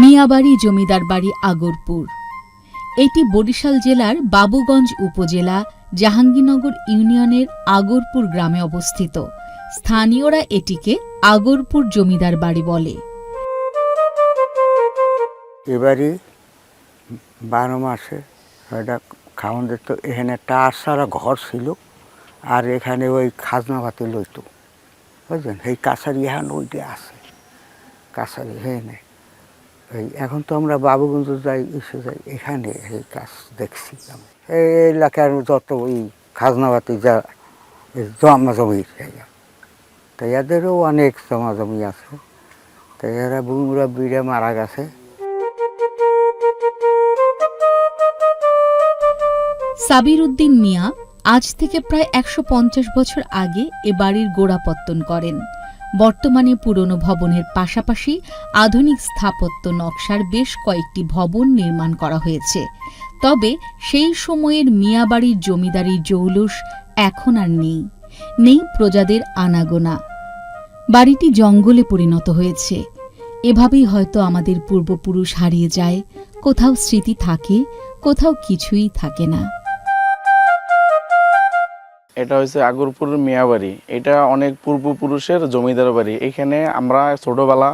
মিয়াবাড়ি জমিদার বাড়ি আগরপুর। এটি বরিশাল জেলার বাবুগঞ্জ উপজেলা, জাহাঙ্গীরনগর ইউনিয়নের আগরপুর গ্রামে অবস্থিত। স্থানীয়রা এটিকে আগরপুর জমিদার বাড়ি বলে। এবারই বারো মাসে এটা খাওয়ান দিত। এখানে একটা আসারা ঘর ছিল আর এখানে ওই খাজনা ভাতি লইতো বুঝলেন? এই কাছারি এখন ওইটা আছে। কাছারি এখানে এই এখন তো আমরা বাবুগঞ্জ যাই, এসে যাই, এখানে এই কাজ দেখছি আমি। এই এলাকার যত ওই খাজনাবাতি যা জমা জমির জায়গা তো এদেরও অনেক জমা জমি আছে। তো এরা বুমরা বিড়ে মারা গেছে। সাবির উদ্দিন মিয়া আজ থেকে প্রায় একশো পঞ্চাশ বছর আগে এ বাড়ির গোড়াপত্তন করেন। বর্তমানে পুরনো ভবনের পাশাপাশি আধুনিক স্থাপত্য নকশার বেশ কয়েকটি ভবন নির্মাণ করা হয়েছে। তবে সেই সময়ের মিয়াবাড়ির জমিদারি জৌলুস এখন আর নেই। নেই প্রজাদের আনাগোনা। বাড়িটি জঙ্গলে পরিণত হয়েছে। এভাবেই হয়তো আমাদের পূর্বপুরুষ হারিয়ে যায়। কোথাও স্মৃতি থাকে, কোথাও কিছুই থাকে না। এটা হচ্ছে আগরপুর মিয়াবাড়ি এটা অনেক পূর্বপুরুষের জমিদার বাড়ি। এখানে আমরা ছোটোবেলা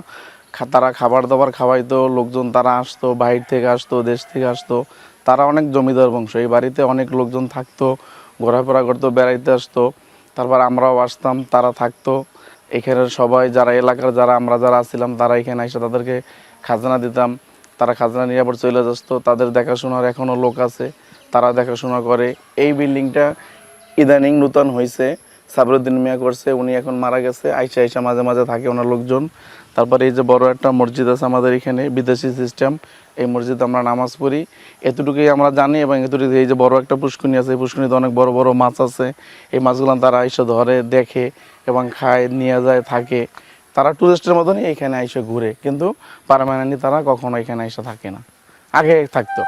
তারা খাবার দাবার খাওয়াইতো, লোকজন তারা আসতো, বাইরে থেকে আসতো, দেশ থেকে আসতো। তারা অনেক জমিদার বংশ। এই বাড়িতে অনেক লোকজন থাকতো, ঘোরাফেরা করতো, বেড়াইতে আসতো। তারপর আমরাও আসতাম, তারা থাকতো। এখানে সবাই, যারা এলাকার যারা, আমরা যারা আসছিলাম, তারা এখানে এসে তাদেরকে খাজনা দিতাম। তারা খাজনা নিয়ে আবার চলে আসতো। তাদের দেখাশোনার এখনও লোক আছে। তারা দেখাশোনা করে। এই বিল্ডিংটা ইদানিং নূতন হয়েছে সাবরুদ্দিন মিয়া করছে, উনি এখন মারা গেছে, আইসা আইসা মাঝে মাঝে থাকে ওনার লোকজন। তারপরে এই যে বড় একটা মসজিদ আছে আমাদের এখানে, বিদেশি সিস্টেম এই মসজিদে আমরা নামাজ পড়ি। এতটুকুই আমরা জানি এবং এতটুকু এই যে বড় একটা পুষ্করণী আছে, এই পুষ্করণীতে অনেক বড় বড় মাছ আছে। এই মাছগুলো তারা এসে ধরে, দেখে এবং খায়, নিয়ে যায়, থাকে। তারা টুরিস্টের মতনই এখানে এসে ঘুরে, কিন্তু পারমানেন্টলি তারা কখনো এখানে এসে থাকে না। আগে থাকতো।